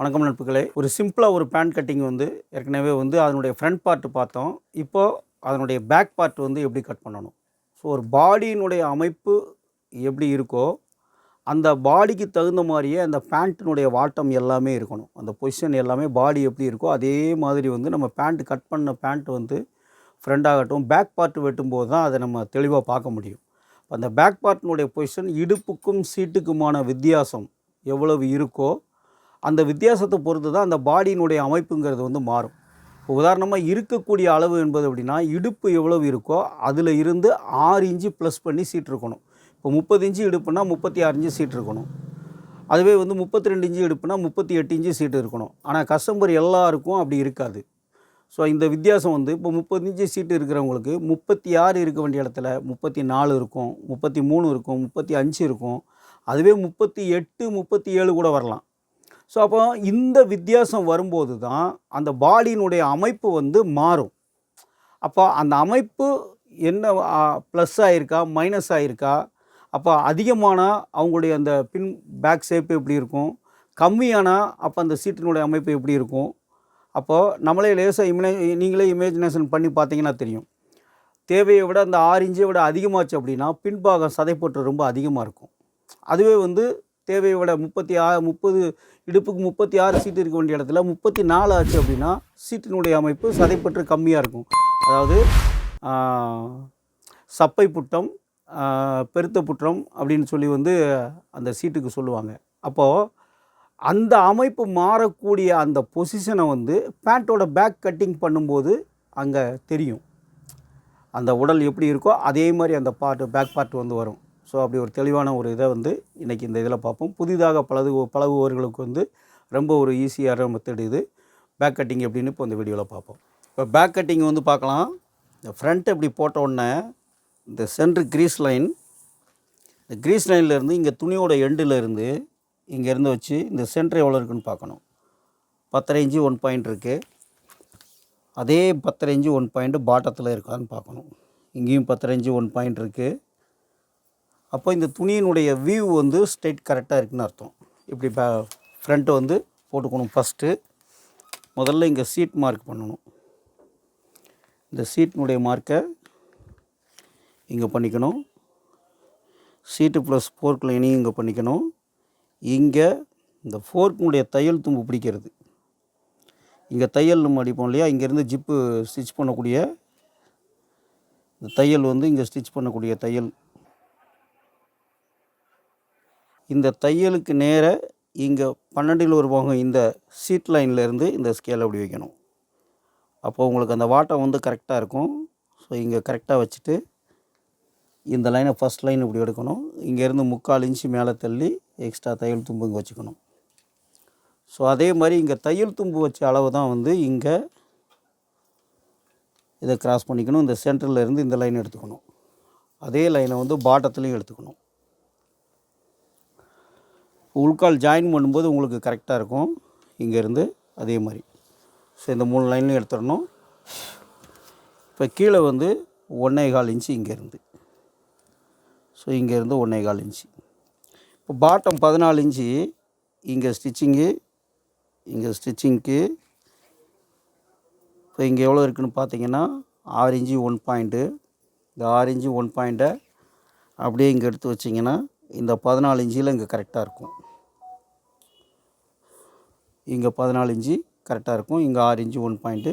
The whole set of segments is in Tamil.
வணக்கம் நட்புகளே ஒரு சிம்பிளாக ஒரு பேண்ட் கட்டிங் வந்து ஏற்கனவே வந்து அதனுடைய ஃப்ரண்ட் பார்ட் பார்த்தோம். இப்போது அதனுடைய பேக் பார்ட் வந்து எப்படி கட் பண்ணணும்? ஸோ ஒரு பாடியினுடைய அமைப்பு எப்படி இருக்கோ அந்த பாடிக்கு தகுந்த மாதிரியே அந்த பேண்ட்டினுடைய வாட்டம் எல்லாமே இருக்கணும். அந்த பொசிஷன் எல்லாமே பாடி எப்படி இருக்கோ அதே மாதிரி வந்து நம்ம பேண்ட் கட் பண்ண பேண்ட் வந்து ஃப்ரண்ட் ஆகட்டும் பேக் பார்ட் வெட்டும்போது தான் அதை நம்ம தெளிவாக பார்க்க முடியும். அந்த பேக் பார்ட்டினுடைய பொசிஷன் இடுப்புக்கும் சீட்டுக்குமான வித்தியாசம் எவ்வளவு இருக்கோ அந்த வித்தியாசத்தை பொறுத்து தான் அந்த பாடியினுடைய அமைப்புங்கிறது வந்து மாறும். இப்போ உதாரணமாக இருக்கக்கூடிய அளவு என்பது அப்படின்னா இடுப்பு எவ்வளவு இருக்கோ அதில் இருந்து ஆறு இன்ச்சு ப்ளஸ் பண்ணி சீட் இருக்கணும். இப்போ முப்பது இன்ச்சு இடுப்புனா முப்பத்தி ஆறு இன்ச்சு சீட் இருக்கணும். அதுவே வந்து முப்பத்தி ரெண்டு இன்ச்சு இடுப்புனா முப்பத்தி எட்டு இன்ச்சு சீட்டு இருக்கணும். ஆனால் கஸ்டமர் எல்லாருக்கும் அப்படி இருக்காது. ஸோ இந்த வித்தியாசம் வந்து இப்போ முப்பது இன்ச்சு சீட்டு இருக்கிறவங்களுக்கு முப்பத்தி ஆறு இருக்க வேண்டிய இடத்துல முப்பத்தி நாலு இருக்கும் முப்பத்தி மூணு இருக்கும் முப்பத்தி அஞ்சு இருக்கும். அதுவே முப்பத்தி எட்டு முப்பத்தி ஏழு கூட வரலாம். ஸோ அப்போ இந்த வித்தியாசம் வரும்போது தான் அந்த பாடியினுடைய அமைப்பு வந்து மாறும். அப்போ அந்த அமைப்பு என்ன ப்ளஸ் ஆகிருக்கா மைனஸ் ஆகிருக்கா அப்போ அதிகமானால் அவங்களுடைய அந்த பின் பேக் ஷேப் எப்படி இருக்கும்? கம்மியானால் அப்போ அந்த சீட்டினுடைய அமைப்பு எப்படி இருக்கும்? அப்போது நம்மளே லேசாக இமே நீங்களே இமேஜினேஷன் பண்ணி பார்த்தீங்கன்னா தெரியும். தேவையை விட அந்த ஆறு இன்ச்சை விட அதிகமாச்சு அப்படின்னா பின்பாகம் சதைப்பற்று ரொம்ப அதிகமாக இருக்கும். அதுவே வந்து தேவையை விட முப்பத்தி ஆறு முப்பது இடுப்புக்கு முப்பத்தி ஆறு சீட்டு இருக்க வேண்டிய இடத்துல முப்பத்தி நாலு ஆச்சு அப்படின்னா சீட்டினுடைய அமைப்பு சதைப்பற்று கம்மியாக இருக்கும். அதாவது சப்பை புட்டம் பெருத்த புற்றம் அப்படின்னு சொல்லி வந்து அந்த சீட்டுக்கு சொல்லுவாங்க. அப்போது அந்த அமைப்பு மாறக்கூடிய அந்த பொசிஷனை வந்து பேண்ட்டோட பேக் கட்டிங் பண்ணும்போது அங்கே தெரியும். அந்த உடல் எப்படி இருக்கோ அதே மாதிரி அந்த பார்ட்டு பேக் பார்ட் வந்து வரும். ஸோ அப்படி ஒரு தெளிவான ஒரு இதை வந்து இன்றைக்கி இந்த இதில் பார்ப்போம். புதிதாக பழகு பழகுபவர்களுக்கு வந்து ரொம்ப ஒரு ஈஸியான மெத்தட் இது. பேக் கட்டிங் எப்படின்னு இப்போ இந்த வீடியோவில் பார்ப்போம். இப்போ பேக் கட்டிங் வந்து பார்க்கலாம். இந்த ஃப்ரண்ட் இப்படி போட்ட உடனே இந்த சென்ட்ரு க்ரீஸ் லைன் இந்த க்ரீஸ் லைன்லேருந்து இங்கே துணியோட எண்டில் இருந்து இங்கேருந்து வச்சு இந்த சென்டர் எவ்வளோ இருக்குன்னு பார்க்கணும். பத்தரை இன்ச்சு ஒன் பாயிண்ட் இருக்குது அதே பத்தரை இன்ச்சு ஒன் பாயிண்ட்டு பாட்டத்தில் இருக்கான்னு பார்க்கணும். இங்கேயும் பத்தரை இன்ச்சு ஒன் பாயிண்ட் இருக்குது அப்போ இந்த துணியினுடைய வியூ வந்து ஸ்ட்ரெயிட் கரெக்டாக இருக்குன்னு அர்த்தம். இப்படி பே ஃப்ரண்ட்டு வந்து போட்டுக்கணும் ஃபஸ்ட்டு முதல்ல இங்கே சீட் மார்க் பண்ணணும். இந்த சீட்டினுடைய மார்க்கை இங்கே பண்ணிக்கணும். சீட்டு ப்ளஸ் ஃபோர்க் லைனையும் இங்கே பண்ணிக்கணும். இங்கே இந்த ஃபோர்க்கினுடைய தையல் தும்பு பிடிக்கிறது. இங்கே தையல் நம்ம அடிப்போம் இல்லையா? இங்கேருந்து ஜிப்பு ஸ்டிச் பண்ணக்கூடிய இந்த தையல் வந்து இங்கே ஸ்டிச் பண்ணக்கூடிய தையல். இந்த தையலுக்கு நேர இங்கே பன்னெண்டில் ஒரு பாகம் இந்த சீட் லைன்லேருந்து இந்த ஸ்கேல் அப்படி வைக்கணும். அப்போது உங்களுக்கு அந்த வாட்டம் வந்து கரெக்டாக இருக்கும். ஸோ இங்கே கரெக்டாக வச்சுட்டு இந்த லைனை ஃபஸ்ட் லைன் இப்படி எடுக்கணும். இங்கேருந்து முக்கால் இன்ச்சு மேலே தள்ளி எக்ஸ்ட்ரா தையல் தும்பு இங்கே வச்சுக்கணும். ஸோ அதே மாதிரி இங்கே தையல் தும்பு வச்ச அளவு தான் வந்து இங்கே இதை கிராஸ் பண்ணிக்கணும். இந்த சென்டரில் இருந்து இந்த லைன் எடுத்துக்கணும். அதே லைனை வந்து பாட்டத்துலேயும் எடுத்துக்கணும். உள்கால் ஜாயின் பண்ணும்போது உங்களுக்கு கரெக்டாக இருக்கும். இங்கேருந்து அதே மாதிரி. ஸோ இந்த மூணு லைன்லையும் எடுத்துடணும். இப்போ கீழே வந்து ஒன்றே கால் இன்ச்சு இங்கேருந்து. ஸோ இங்கேருந்து ஒன்றே கால் இன்ச்சு இப்போ பாட்டம் பதினாலு இன்ச்சு இங்கே ஸ்டிச்சிங்கு இங்கே ஸ்டிச்சிங்க்கு இப்போ இங்கே எவ்வளோ இருக்குதுன்னு பார்த்தீங்கன்னா ஆறு இன்ச்சு ஒன் பாயிண்ட்டு இந்த ஆறு இன்ச்சு ஒன் பாயிண்ட்டை அப்படியே இங்கே எடுத்து வச்சிங்கன்னா இந்த பதினாலு இன்ச்சில் இங்கே கரெக்டாக இருக்கும். இங்கே பதினாலு இன்ச்சு கரெக்டாக இருக்கும். இங்கே ஆறு இன்ச்சு ஒன் பாயிண்ட்டு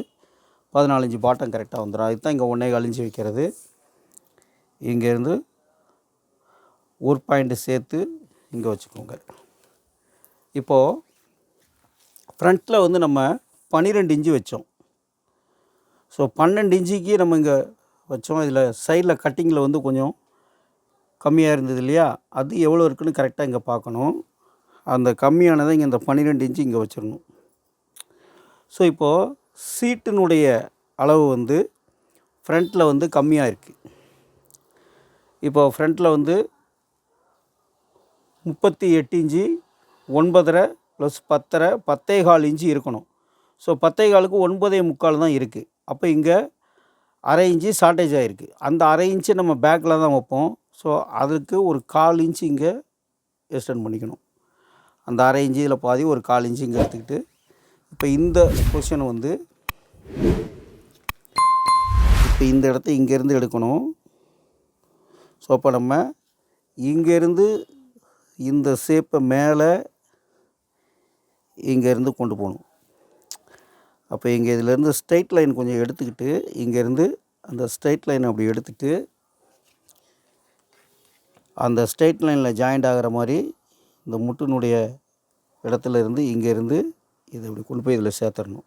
பதினாலு இன்ச்சு பாட்டம் கரெக்டாக வந்துடும் அதுதான் இங்கே ஒன்றே கால் இன்ச்சு வைக்கிறது. இங்கேருந்து ஒரு பாயிண்ட்டு சேர்த்து இங்கே வச்சுக்கோங்க. இப்போது ஃப்ரண்ட்டில் வந்து நம்ம பன்னிரெண்டு இன்ச்சு வச்சோம். ஸோ பன்னெண்டு இன்ச்சுக்கு நம்ம இங்கே வச்சோம். இதில் சைடில் கட்டிங்கில் வந்து கொஞ்சம் கம்மியாக இருந்தது இல்லையா? அது எவ்வளோ இருக்குன்னு கரெக்டாக இங்கே பார்க்கணும். அந்த கம்மியானதை இங்கே இந்த பன்னிரெண்டு இன்ச்சு இங்கே வச்சிடணும் ஸோ இப்போது சீட்டினுடைய அளவு வந்து ஃப்ரண்ட்டில் வந்து கம்மியாக இருக்குது இப்போ ஃப்ரண்ட்டில் வந்து முப்பத்தி எட்டு இன்ச்சு ஒன்பதரை ப்ளஸ் பத்தரை பத்தே கால் இன்ச்சு இருக்கணும். ஸோ பத்தே காலுக்கு ஒன்பதே முக்கால் தான் இருக்குது அப்போ இங்கே அரை இன்ச்சு ஷார்ட்டேஜ் ஆகிருக்கு அந்த அரை இன்ச்சு நம்ம பேக்கில் தான் வைப்போம். ஸோ அதுக்கு ஒரு கால் இன்ச்சு இங்கே எக்ஸ்டெண்ட் பண்ணிக்கணும். அந்த அரை இன்ச்சு இதில் பாதி ஒரு கால் இஞ்சி இங்கே எடுத்துக்கிட்டு இப்போ இந்த பொசிஷன் வந்து இப்போ இந்த இடத்த இங்கேருந்து எடுக்கணும். ஸோ அப்போ நம்ம இங்கேருந்து இந்த ஷேப்பை மேலே இங்கேருந்து கொண்டு போகணும். அப்போ இங்கே இதிலேருந்து ஸ்ட்ரைட் லைன் கொஞ்சம் எடுத்துக்கிட்டு இங்கேருந்து அந்த ஸ்ட்ரைட் லைன் அப்படி எடுத்துகிட்டு அந்த ஸ்ட்ரைட் லைனில் ஜாயிண்ட் ஆகிற மாதிரி இந்த முட்டினுடைய இடத்துல இருந்து இங்கேருந்து இதை இப்படி கொண்டு போய் இதில் சேர்த்துடணும்.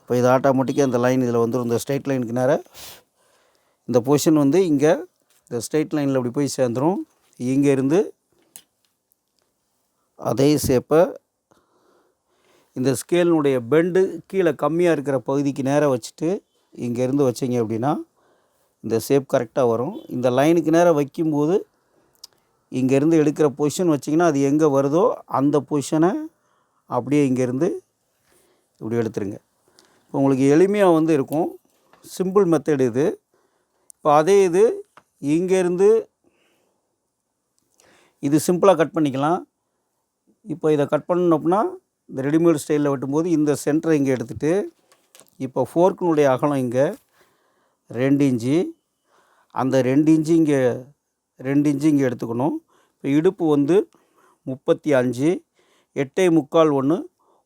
இப்போ இது ஆட்டோமேட்டிக்காக அந்த லைன் இதில் வந்துடும் இந்த ஸ்ட்ரைட் லைனுக்கு நேராக இந்த பொசிஷன் வந்து இங்கே இந்த ஸ்ட்ரைட் லைனில் அப்படி போய் சேர்ந்துடும் இங்கேருந்து அதே ஷேப்பை இந்த ஸ்கேலினுடைய பெண்டு கீழே கம்மியாக இருக்கிற பகுதிக்கு நேராக வச்சுட்டு இங்கேருந்து வச்சிங்க அப்படின்னா இந்த ஷேப் கரெக்டாக வரும். இந்த லைனுக்கு நேராக வைக்கும்போது இங்கேருந்து எடுக்கிற பொசிஷன் வச்சிங்கன்னா அது எங்கே வருதோ அந்த பொசிஷனை அப்படியே இங்கேருந்து இப்படி எடுத்துருங்க. இப்போ உங்களுக்கு எளிமையாக வந்து இருக்கும். சிம்பிள் மெத்தட் இது. இப்போ அதே இது இங்கேருந்து இது சிம்பிளாக கட் பண்ணிக்கலாம். இப்போ இதை கட் பண்ணோம்னா இந்த ரெடிமேட் ஸ்டைலில் வெட்டும்போது இந்த சென்டரை இங்கே எடுத்துகிட்டு இப்போ ஃபோர்க்கினுடைய அகலம் இங்கே ரெண்டு இன்ச்சு. அந்த ரெண்டு இன்ச்சு இங்கே ரெண்டு இன்ச்சு இங்கே எடுத்துக்கணும். இப்போ இடுப்பு வந்து முப்பத்தி அஞ்சு எட்டே முக்கால் ஒன்று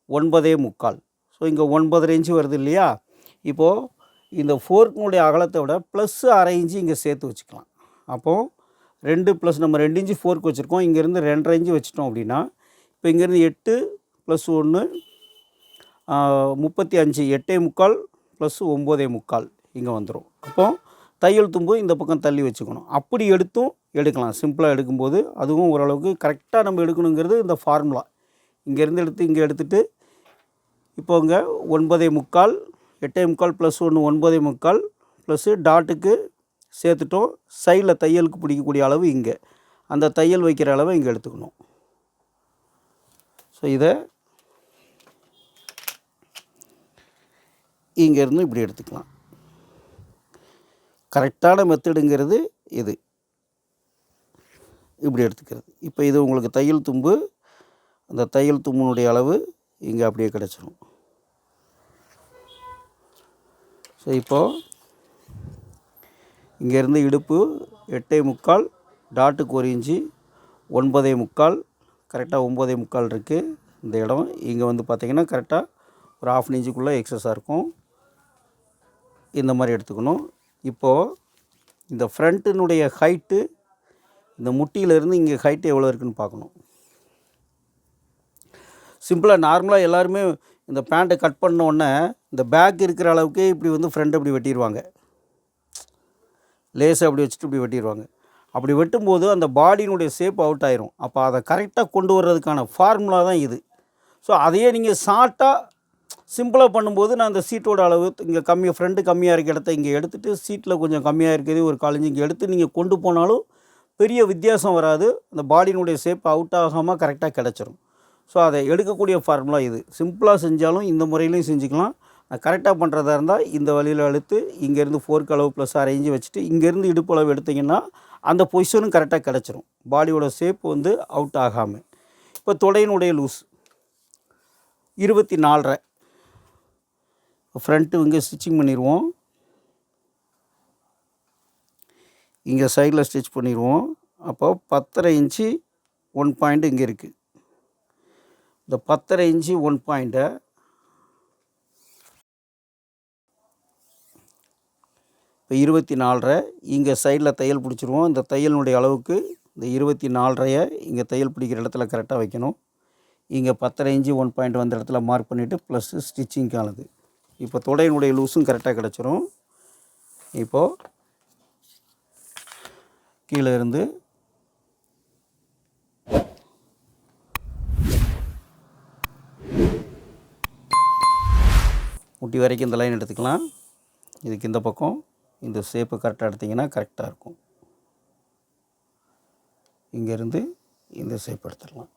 ஒன்பதே முக்கால். ஸோ இங்கே ஒன்பதரை இன்ச்சு வருது இல்லையா? இப்போது இந்த ஃபோர்க்கினுடைய அகலத்தை விட ப்ளஸ் அரை இன்ச்சு இங்கே சேர்த்து வச்சுக்கலாம். அப்போது ரெண்டு ப்ளஸ் நம்ம ரெண்டு இன்ச்சு ஃபோர்க் வச்சுருக்கோம். இங்கேருந்து ரெண்டரை இன்ச்சு வச்சிட்டோம் அப்படின்னா இப்போ இங்கேருந்து எட்டு ப்ளஸ் ஒன்று முப்பத்தி அஞ்சு எட்டே முக்கால் ப்ளஸ் ஒம்போதே முக்கால் இங்கே வந்துடும் அப்போது தையல் தும்பு இந்த பக்கம் தள்ளி வச்சுக்கணும். அப்படி எடுத்தும் எடுக்கலாம். சிம்பிளாக எடுக்கும்போது அதுவும் ஓரளவுக்கு கரெக்டாக நம்ம எடுக்கணுங்கிறது இந்த ஃபார்முலா இங்கேருந்து எடுத்து இங்கே எடுத்துகிட்டு இப்போ இங்கே ஒன்பதே முக்கால் எட்டே முக்கால் ப்ளஸ் ஒன்று ஒன்பதே முக்கால் ப்ளஸ்ஸு டாட்டுக்கு சேர்த்துட்டோம். சைடில் தையலுக்கு பிடிக்கக்கூடிய அளவு இங்கே. அந்த தையல் வைக்கிற அளவை இங்கே எடுத்துக்கணும். ஸோ இதை இங்கேருந்து இப்படி எடுத்துக்கலாம். கரெக்டான மெத்தடுங்கிறது இது. இப்படி எடுத்துக்கிறது. இப்போ இது உங்களுக்கு தையல் தும்பு. அந்த தையல் தும்பினுடைய அளவு இங்கே அப்படியே கிடச்சிரும். ஸோ இப்போது இங்கேருந்து இடுப்பு எட்டே முக்கால் டாட்டுக்கு ஒரு இன்ச்சு ஒன்பதே முக்கால் கரெக்டாக ஒம்பதே முக்கால் இருக்குது இந்த இடம். இங்கே வந்து பார்த்திங்கன்னா கரெக்டாக ஒரு ஆஃப் இன்ச்சுக்குள்ளே எக்ஸஸாக இருக்கும். இந்த மாதிரி எடுத்துக்கணும். இப்போது இந்த ஃப்ரண்ட்டினுடைய ஹைட்டு இந்த முட்டியிலேருந்து இங்கே ஹைட்டு எவ்வளோ இருக்குன்னு பார்க்கணும். சிம்பிளாக நார்மலாக எல்லாருமே இந்த பேண்ட்டை கட் பண்ண உடனே இந்த பேக் இருக்கிற அளவுக்கே இப்படி வந்து ஃப்ரண்ட் அப்படி வெட்டிடுவாங்க லேஸை அப்படி வச்சுட்டு இப்படி வெட்டிடுவாங்க அப்படி வெட்டும்போது அந்த பாடியினுடைய ஷேப் அவுட் ஆயிரும். அப்போ அதை கரெக்டாக கொண்டு வர்றதுக்கான ஃபார்முலா தான் இது. ஸோ அதையே நீங்கள் ஷார்ட்டாக சிம்பிளாக பண்ணும்போது நான் அந்த சீட்டோட அளவு இங்கே கம்மியாக ஃப்ரெண்டு கம்மியாக இருக்க இடத்த இங்கே எடுத்துகிட்டு சீட்டில் கொஞ்சம் கம்மியாக இருக்கிறது ஒரு காலேஜ் இங்கே எடுத்து நீங்கள் கொண்டு போனாலும் பெரிய வித்தியாசம் வராது. அந்த பாடியினுடைய ஷேப் அவுட் ஆகாமல் கரெக்டாக கிடச்சிரும். ஸோ அதை எடுக்கக்கூடிய ஃபார்முலா இது. சிம்பிளாக செஞ்சாலும் இந்த முறையிலையும் செஞ்சுக்கலாம். கரெக்டாக பண்ணுறதா இருந்தால் இந்த வழியில் அழுத்து இங்கேருந்து ஃபோர்க் அளவு ப்ளஸ் அரேஞ்சு வச்சுட்டு இங்கேருந்து இடுப்பு அளவு எடுத்திங்கன்னா அந்த பொசிஷனும் கரெக்டாக கிடச்சிரும். பாடியோட ஷேப் வந்து அவுட் ஆகாமல் இப்போ தொடையினுடைய லூஸ் இருபத்தி நாலரை. ஃப்ரண்ட்டு இங்கே ஸ்டிச்சிங் பண்ணிடுவோம் இங்கே சைடில் ஸ்டிச் பண்ணிடுவோம் அப்போ பத்தரை இன்ச்சு ஒன் பாயிண்ட் இங்கே இருக்குது இந்த பத்தரை இன்ச்சு ஒன் பாயிண்ட்டை இப்போ இருபத்தி நாலரை இங்கே சைடில் தையல் பிடிச்சிருவோம். இந்த தையலினுடைய அளவுக்கு இந்த இருபத்தி நாலரையை இங்கே தையல் பிடிக்கிற இடத்துல கரெக்டாக வைக்கணும். இங்கே பத்தரை இன்ச்சு ஒன் பாயிண்ட் வந்த இடத்துல மார்க் பண்ணிவிட்டு ப்ளஸ்ஸு ஸ்டிச்சிங்க்கானது இப்போ தொடையினுடைய லூஸும் கரெக்டாக கிடச்சிரும். இப்போது கீழே இருந்து முட்டி வரைக்கும் இந்த லைன் எடுத்துக்கலாம். இதுக்கு இந்த பக்கம் இந்த ஷேப்பு கரெக்டாக எடுத்திங்கன்னா கரெக்டாக இருக்கும். இங்கேருந்து இந்த ஷேப் எடுத்துடலாம்.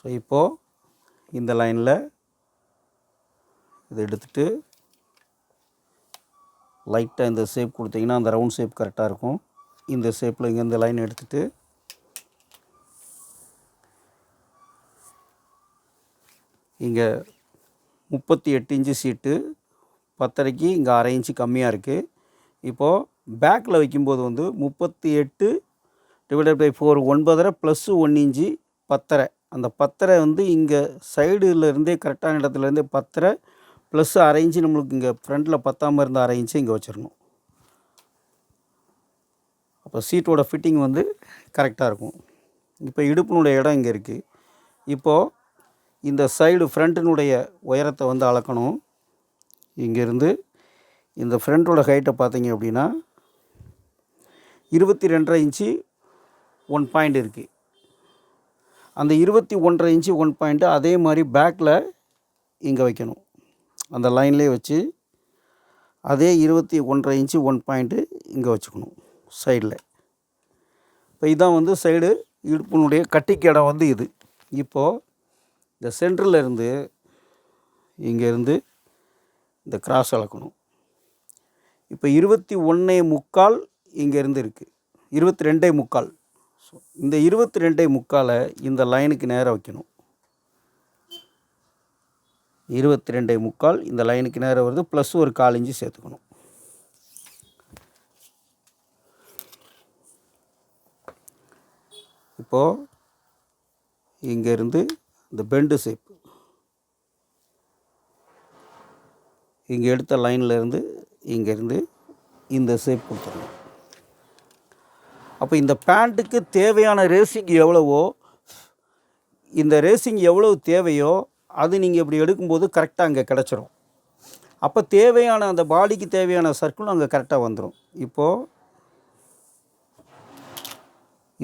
ஸோ இப்போது இந்த லைனில் இதை எடுத்துகிட்டு லைட்டாக இந்த ஷேப் கொடுத்தீங்கன்னா அந்த ரவுண்ட் ஷேப் கரெக்டாக இருக்கும். இந்த ஷேப்பில் இங்கேருந்து லைன் எடுத்துகிட்டு இங்கே முப்பத்தி எட்டு இன்ச்சு சீட்டு பத்தரைக்கு இங்கே அரை இன்ச்சு கம்மியாக இருக்குது இப்போது பேக்கில் வைக்கும்போது வந்து முப்பத்தி எட்டு டிவைடட் பை ஃபோர் ஒன்பதரை ப்ளஸ்ஸு ஒன் இன்ச்சு பத்தரை. அந்த பத்தரை வந்து இங்கே சைடுலேருந்தே கரெக்டான இடத்துலேருந்தே பத்தரை ப்ளஸ் அரை இன்ச்சு நம்மளுக்கு இங்கே ஃப்ரண்ட்டில் பத்தாமல் இருந்த அரை இன்ச்சு இங்கே வச்சிடணும். அப்போ சீட்டோட ஃபிட்டிங் வந்து கரெக்டாக இருக்கும். இப்போ இடுப்பினுடைய இடம் இங்கே இருக்குது இப்போது இந்த சைடு ஃப்ரண்ட்டினுடைய உயரத்தை வந்து அளக்கணும். இங்கேருந்து இந்த ஃப்ரண்ட்டோட ஹைட்டை பார்த்தீங்க அப்படின்னா இருபத்தி ரெண்டரை இன்ச்சு ஒன் பாயிண்ட் இருக்குது அந்த இருபத்தி ஒன்றரை இன்ச்சு ஒன் பாயிண்ட்டு அதே மாதிரி பேக்கில் இங்கே வைக்கணும். அந்த லைன்லேயே வச்சு அதே இருபத்தி ஒன்றரை இன்ச்சு ஒன் பாயிண்ட்டு இங்கே வச்சுக்கணும் சைடில் இப்போ இதான் வந்து சைடு இடுப்பினுடைய கட்டிக்கு இடம் வந்து இது. இப்போது இந்த சென்டரில் இருந்து இங்கேருந்து இந்த கிராஸ் அளக்கணும். இப்போ இருபத்தி ஒன்றே முக்கால் இங்கேருந்து இருக்குது இருபத்தி ரெண்டே முக்கால். ஸோ இந்த இருபத்தி ரெண்டே முக்காலை இந்த லைனுக்கு நேராக வைக்கணும். இருபத்தி ரெண்டே முக்கால் இந்த லைனுக்கு நேராக வருது ப்ளஸ் ஒரு கால் இன்ச்சு சேர்த்துக்கணும். இப்போது இங்கேருந்து இந்த பெண்டு ஷேப் இங்கே எடுத்த லைன்லேருந்து இங்கேருந்து இந்த ஷேப் கொடுத்துடணும். அப்போ இந்த பேண்ட்டுக்கு தேவையான ரேசிங் எவ்வளவோ இந்த ரேசிங் எவ்வளவு தேவையோ அது நீங்கள் இப்படி எடுக்கும்போது கரெக்டாக அங்கே கிடச்சிரும். அப்போ தேவையான அந்த பாடிக்கு தேவையான சர்க்கிளும் அங்கே கரெக்டாக வந்துடும் இப்போது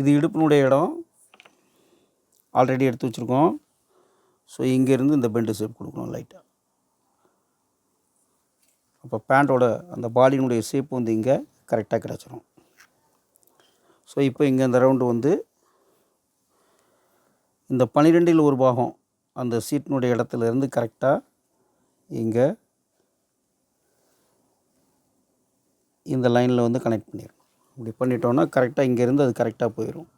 இது இடுப்பினுடைய இடம். ஆல்ரெடி எடுத்து வச்சுருக்கோம். ஸோ இங்கேருந்து இந்த பெண்டு ஷேப் கொடுக்கணும் லைட்டாக அப்போ பேண்ட்டோட அந்த பாடியினுடைய ஷேப் வந்து இங்கே கரெக்டாக கிடச்சிரும். ஸோ இப்போ இங்கே இந்த ரவுண்டு வந்து இந்த பன்னிரெண்டில் ஒரு பாகம் அந்த சீட்டினுடைய இடத்துல இருந்து கரெக்டாக இங்கே இந்த லைனில் வந்து கனெக்ட் பண்ணிடணும். இப்படி பண்ணிட்டோன்னா கரெக்டாக இங்கேருந்து அது கரெக்டாக போயிடும்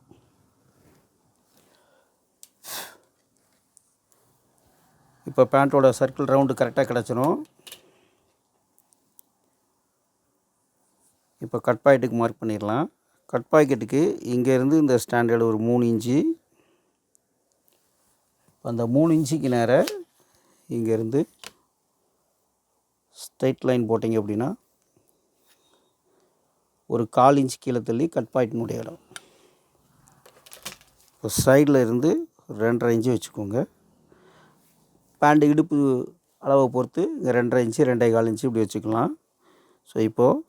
இப்போ பேண்ட்டோட சர்க்கிள் ரவுண்டு கரெக்டாக கிடச்சிரும். இப்போ கட் பாக்கெட்டுக்கு மார்க் பண்ணிடலாம். கட் பாக்கெட்டுக்கு இங்கேருந்து இந்த ஸ்டாண்டர்டு ஒரு மூணு இன்ச்சு அந்த மூணு இன்ச்சுக்கு நேராக இங்கேருந்து ஸ்ட்ரைட் லைன் போட்டிங்க அப்படின்னா ஒரு கால் இன்ச் கீழே தள்ளி கட் பாயிண்ட்னுடைய இடம். இப்போ சைடில் இருந்து ரெண்டரை இன்ச்சு வச்சுக்கோங்க. பேண்ட் இடுப்பு அளவை பொறுத்து இங்கே ரெண்டரை இன்ச்சு ரெண்டே கால் இன்ச்சு இப்படி வச்சுக்கலாம். ஸோ இப்போது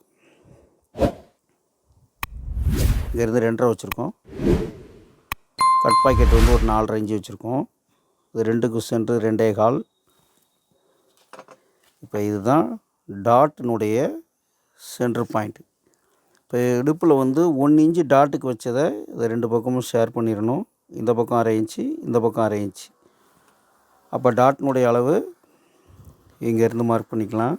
இங்கேருந்து ரெண்டரை வச்சுருக்கோம். கட் பாக்கெட் வந்து ஒரு நாலரை இன்ச்சு வச்சுருக்கோம். இது ரெண்டுக்கு சென்ட்ரு ரெண்டே கால். இப்போ இதுதான் டாட்டினுடைய சென்டர் பாயிண்ட். இப்போ இடுப்பில் வந்து ஒன் இன்ச்சு டாட்டுக்கு வச்சதை இதை ரெண்டு பக்கமும் ஷேர் பண்ணிடணும். இந்த பக்கம் அரை இன்ச்சு இந்த பக்கம் அரை இன்ச்சு. அப்போ டாட்டினுடைய அளவு இங்கேருந்து மார்க் பண்ணிக்கலாம்.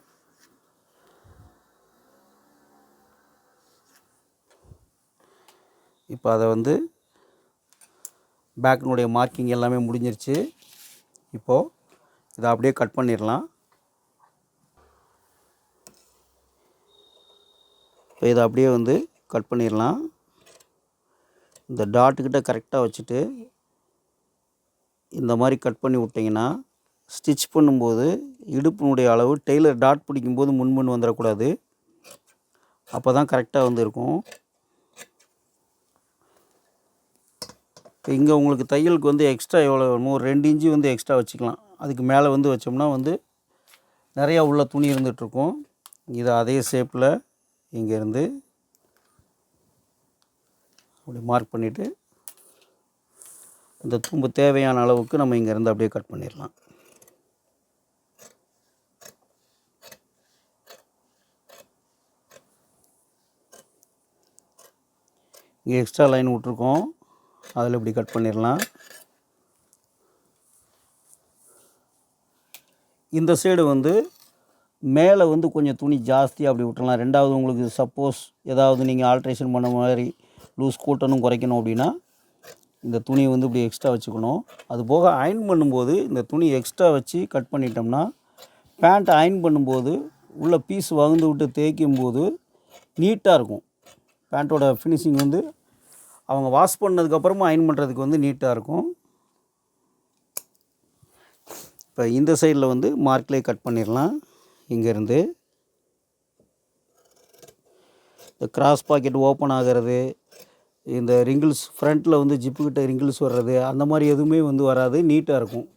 இப்போ அதை வந்து பேக்கினுடைய மார்க்கிங் எல்லாமே முடிஞ்சிருச்சு. இப்போது இதை அப்படியே கட் பண்ணிடலாம். இப்போ இதை அப்படியே வந்து கட் பண்ணிடலாம். இந்த டாட்டுக்கிட்ட கரெக்டாக வச்சுட்டு இந்த மாதிரி கட் பண்ணி விட்டிங்கன்னா ஸ்டிச் பண்ணும்போது இடுப்பினுடைய அளவு டெய்லர் டாட் பிடிக்கும்போது முன் முன் வந்துடக்கூடாது. அப்போ தான் கரெக்டாக வந்து இருக்கும். இப்போ இங்கே உங்களுக்கு தையலுக்கு வந்து எக்ஸ்ட்ரா எவ்வளோ வேணுமோ ஒரு ரெண்டு இன்ச்சு வந்து எக்ஸ்ட்ரா வச்சுக்கலாம். அதுக்கு மேலே வந்து வச்சோம்னா வந்து நிறையா உள்ள துணி இருந்துகிட்ருக்கும். இதை அதே ஷேப்பில் இங்கேருந்து அப்படி மார்க் பண்ணிவிட்டு இந்த தும்பு தேவையான அளவுக்கு நம்ம இங்கேருந்து அப்படியே கட் பண்ணிடலாம். இங்கே எக்ஸ்ட்ரா லைன் விட்ருக்கோம் அதில் இப்படி கட் பண்ணிடலாம். இந்த சைடு வந்து மேலே வந்து கொஞ்சம் துணி ஜாஸ்தியாக அப்படி விட்டுலாம் ரெண்டாவது உங்களுக்கு சப்போஸ் ஏதாவது நீங்கள் ஆல்ட்ரேஷன் பண்ண மாதிரி லூஸ் கூட்டணும் குறைக்கணும் அப்படின்னா இந்த துணியை வந்து இப்படி எக்ஸ்ட்ரா வச்சுக்கணும். அது போக அயன் பண்ணும்போது இந்த துணி எக்ஸ்ட்ரா வச்சு கட் பண்ணிட்டோம்னா பேண்ட் அயன் பண்ணும்போது உள்ள பீஸ் வகுந்து விட்டு தேய்க்கும் போது நீட்டாக இருக்கும். பேண்ட்டோட ஃபினிஷிங் வந்து அவங்க வாஷ் பண்ணதுக்கப்புறமா அயன் பண்ணுறதுக்கு வந்து நீட்டாக இருக்கும். இப்போ இந்த சைடில் வந்து மார்க்லேயே கட் பண்ணிடலாம் இங்கேருந்து. இந்த கிராஸ் பாக்கெட் ஓப்பன் ஆகிறது. இந்த ரிங்கிள்ஸ் ஃப்ரண்ட்டில் வந்து ஜிப்புக்கிட்ட ரிங்கிள்ஸ் வர்றது. அந்த மாதிரி எதுவுமே வந்து வராது. நீட்டாக இருக்கும்.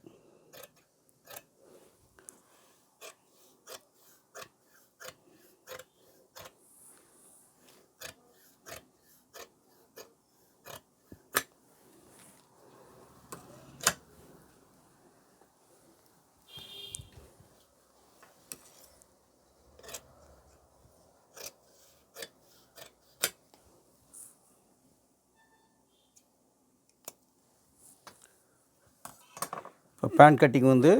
பேண்ட் கட்டிங் வந்து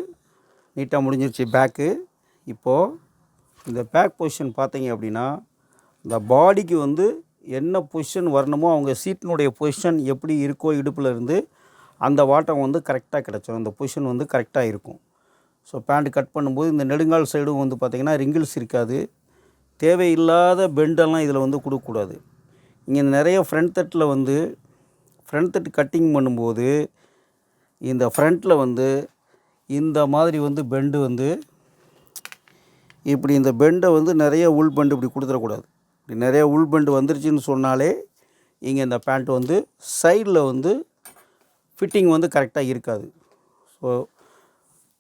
நீட்டாக முடிஞ்சிருச்சு பேக்கு. இப்போது இந்த பேக் பொசிஷன் பார்த்தீங்க அப்படின்னா இந்த பாடிக்கு வந்து என்ன பொசிஷன் வரணுமோ அவங்க சீட்டினுடைய பொசிஷன் எப்படி இருக்கோ இடுப்பில் இருந்து அந்த வாட்டம் வந்து கரெக்டாக கிடச்சிடும் அந்த பொசிஷன் வந்து கரெக்டாக இருக்கும். ஸோ பேண்ட் கட் பண்ணும்போது இந்த நெடுங்கால் சைடும் வந்து பார்த்திங்கன்னா ரிங்கிள்ஸ் இருக்காது. தேவையில்லாத பெண்டெல்லாம் இதில் வந்து கொடுக்கக்கூடாது. இங்கே நிறைய ஃப்ரண்ட் தட்டில் வந்து ஃப்ரண்ட் தட் கட்டிங் பண்ணும்போது இந்த ஃப்ரண்ட்டில் வந்து இந்த மாதிரி வந்து பெண்டு வந்து இப்படி இந்த பெண்டை வந்து நிறைய உள் பெண்டு இப்படி கொடுத்துடக்கூடாது. இப்படி நிறைய உள் பெண்டு வந்துருச்சுன்னு சொன்னாலே இங்கே இந்த பேண்ட் வந்து சைடில் வந்து ஃபிட்டிங் வந்து கரெக்டாக இருக்காது. ஸோ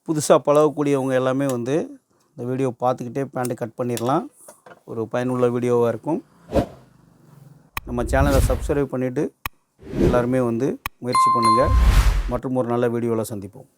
புதுசாக பழகக்கூடியவங்க எல்லாமே வந்து இந்த வீடியோ பார்த்துக்கிட்டே பேண்ட்டு கட் பண்ணிடலாம். ஒரு பயனுள்ள வீடியோவாக இருக்கும். நம்ம சேனலை சப்ஸ்கிரைப் பண்ணிவிட்டு எல்லாருமே வந்து முயற்சி பண்ணுங்கள் மற்றும் ஒரு நல்ல வீடியோவில் சந்திப்போம்.